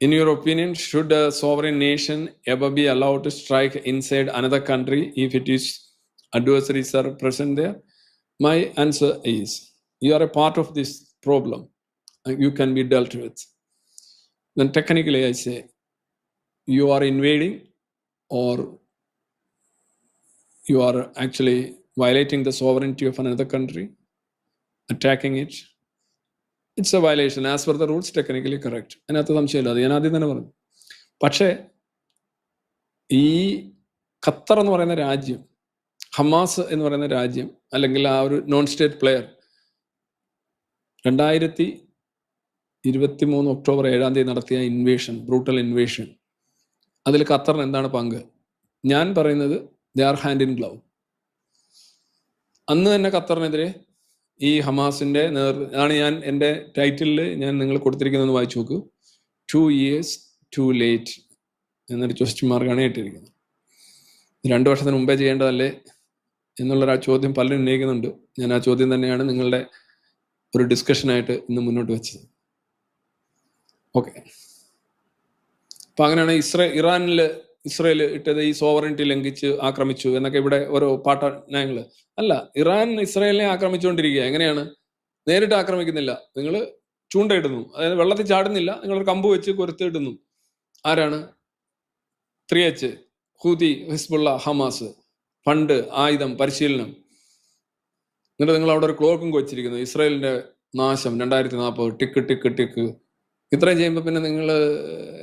In your opinion, should a sovereign nation ever be allowed to strike inside another country if it is adversaries are present there? My answer is you are a part of this problem. Uh, you can be dealt with. Then technically, I say you are invading or you are actually violating the sovereignty of another country, attacking it. It's a violation as per the rules technically correct അതിനകത്ത് സംശയമില്ല. അത് ഞാൻ ആദ്യം തന്നെ പറഞ്ഞു. പക്ഷേ ഈ Qatar എന്ന് പറയുന്ന രാജ്യം ഹമാസ് എന്ന് പറയുന്ന രാജ്യം അല്ലെങ്കിൽ ആ ഒരു നോൺ സ്റ്റേറ്റ് പ്ലെയർ രണ്ടായിരത്തി ഇരുപത്തി മൂന്ന് ഒക്ടോബർ ഏഴാം തീയതി നടത്തിയ ഇൻവേഷൻ ബ്രൂട്ടൽ ഇൻവേഷൻ അതിൽ ഖത്തറിന് എന്താണ് പങ്ക്? ഞാൻ പറയുന്നത് they are hand in glove അന്ന് തന്നെ ഖത്തറിനെതിരെ ഈ ഹമാസിന്റെ നേർ ആണ് ഞാൻ എന്റെ ടൈറ്റിലിൽ ഞാൻ നിങ്ങൾ കൊടുത്തിരിക്കുന്നത് വായിച്ചു നോക്കൂ. ടു ഇയേഴ്സ് ടു ലേറ്റ് എന്നൊരു ക്വസ്റ്റ്യൻ മാർക്കാണ് ഇട്ടിരിക്കുന്നത്. രണ്ടു വർഷത്തിന് മുമ്പേ ചെയ്യേണ്ടതല്ലേ എന്നുള്ളൊരു ആ ചോദ്യം പലരും ഉന്നയിക്കുന്നുണ്ട്. ഞാൻ ആ ചോദ്യം തന്നെയാണ് നിങ്ങളുടെ ഒരു ഡിസ്കഷനായിട്ട് ഇന്ന് മുന്നോട്ട് വെച്ചത്. ഓക്കെ അപ്പൊ അങ്ങനെയാണ് ഇസ്രേ ഇറാനിൽ ഇസ്രയേൽ ഇട്ടത് ഈ സോവറിനിറ്റി ലംഘിച്ച് ആക്രമിച്ചു എന്നൊക്കെ ഇവിടെ ഓരോ പാട്ട നയങ്ങൾ അല്ല ഇറാൻ ഇസ്രയേലിനെ ആക്രമിച്ചുകൊണ്ടിരിക്കുക. എങ്ങനെയാണ്? നേരിട്ട് ആക്രമിക്കുന്നില്ല. നിങ്ങൾ ചൂണ്ടയിടുന്നു. അതായത് വെള്ളത്തിൽ ചാടുന്നില്ല. നിങ്ങൾ ഒരു കമ്പ് വെച്ച് കൊരുത്തിടുന്നു ആരാണ്? Three H Houthi Hezbollah Hamas. Fund ആയുധം പരിശീലനം. എന്നിട്ട് നിങ്ങൾ അവിടെ ഒരു ക്ലോക്കും വെച്ചിരിക്കുന്നു ഇസ്രയേലിന്റെ നാശം രണ്ടായിരത്തി നാൽപ്പത് ടിക്ക് ടിക്ക് ടിക്ക്. ഇത്രയും ചെയ്യുമ്പോൾ പിന്നെ നിങ്ങൾ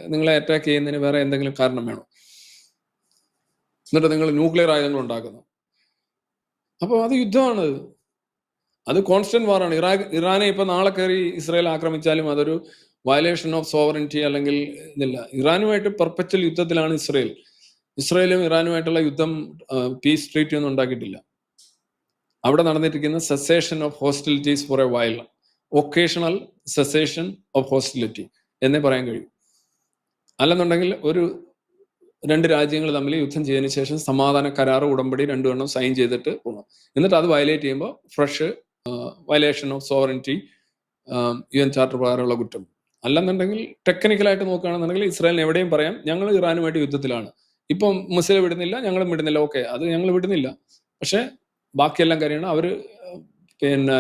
നിങ്ങളെ അറ്റാക്ക് ചെയ്യുന്നതിന് വേറെ എന്തെങ്കിലും കാരണം വേണോ? എന്നിട്ട് നിങ്ങൾ ന്യൂക്ലിയർ ആയുധങ്ങൾ ഉണ്ടാക്കുന്നു. അപ്പോൾ അത് യുദ്ധമാണ്. അത് കോൺസ്റ്റന്റ് വാറാണ് ഇറാ ഇറാനെ ഇപ്പൊ നാളെ കയറി ഇസ്രായേൽ ആക്രമിച്ചാലും അതൊരു വയലേഷൻ ഓഫ് സോവറിറ്റി അല്ലെങ്കിൽ ഇതില്ല. ഇറാനുമായിട്ട് പെർപ്പച്വൽ യുദ്ധത്തിലാണ് ഇസ്രായേൽ. ഇസ്രായേലും ഇറാനുമായിട്ടുള്ള യുദ്ധം പീസ് ട്രീറ്റ് ഒന്നും ഉണ്ടാക്കിയിട്ടില്ല. അവിടെ നടന്നിരിക്കുന്ന cessation of hostilities for a while occasional cessation of hostility എന്നേ പറയാൻ കഴിയും. അല്ലെന്നുണ്ടെങ്കിൽ ഒരു രണ്ട് രാജ്യങ്ങൾ തമ്മിൽ യുദ്ധം ചെയ്തതിനു ശേഷം സമാധാന കരാർ ഉടമ്പടി രണ്ടു എണ്ണം സൈൻ ചെയ്തിട്ട് പോകണം എന്നിട്ട് അത് വയലേറ്റ് ചെയ്യുമ്പോൾ fresh violation of sovereignty U N charter പ്രകാരമുള്ള കുറ്റം. അല്ലെന്നുണ്ടെങ്കിൽ ടെക്നിക്കലായിട്ട് നോക്കുകയാണെന്നുണ്ടെങ്കിൽ ഇസ്രായേലിന് എവിടെയും പറയാം ഞങ്ങൾ ഇറാനുമായിട്ട് യുദ്ധത്തിലാണ്. ഇപ്പം മുസ്ലിം വിടുന്നില്ല ഞങ്ങളും വിടുന്നില്ല. ഓക്കെ അത് ഞങ്ങൾ വിടുന്നില്ല. പക്ഷെ ബാക്കിയെല്ലാം കാര്യമാണ് അവർ പിന്നെ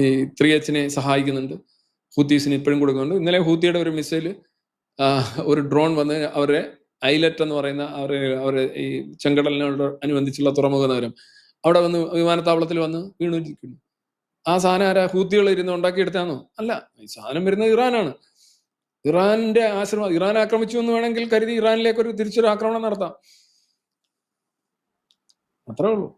ഈ ത്രീ എച്ചിനെ സഹായിക്കുന്നുണ്ട്. ഹൂത്തീസിന് ഇപ്പോഴും കൊടുക്കുന്നുണ്ട്. ഇന്നലെ ഹൂത്തിയുടെ ഒരു മിസൈൽ ഒരു ഡ്രോൺ വന്ന് അവരെ ഐലറ്റ് എന്ന് പറയുന്ന അവർ അവർ ഈ ചെങ്കടലിനോട് അനുബന്ധിച്ചുള്ള തുറമുഖ നഗരം അവിടെ വന്ന് വിമാനത്താവളത്തിൽ വന്ന് വീണിരിക്കുന്നു ആ സാധനം ആരാ? ഹൂത്തികൾ ഇരുന്ന് ഉണ്ടാക്കിയെടുത്താന്നോ അല്ല ഈ സാധനം വരുന്നത് ഇറാനാണ്. ഇറാന്റെ ആശ്രമം ഇറാൻ ആക്രമിച്ചു എന്ന് വേണമെങ്കിൽ കരുതി ഇറാനിലേക്ക് ഒരു തിരിച്ചൊരു ആക്രമണം നടത്താം. അത്രേ ഉള്ളൂ.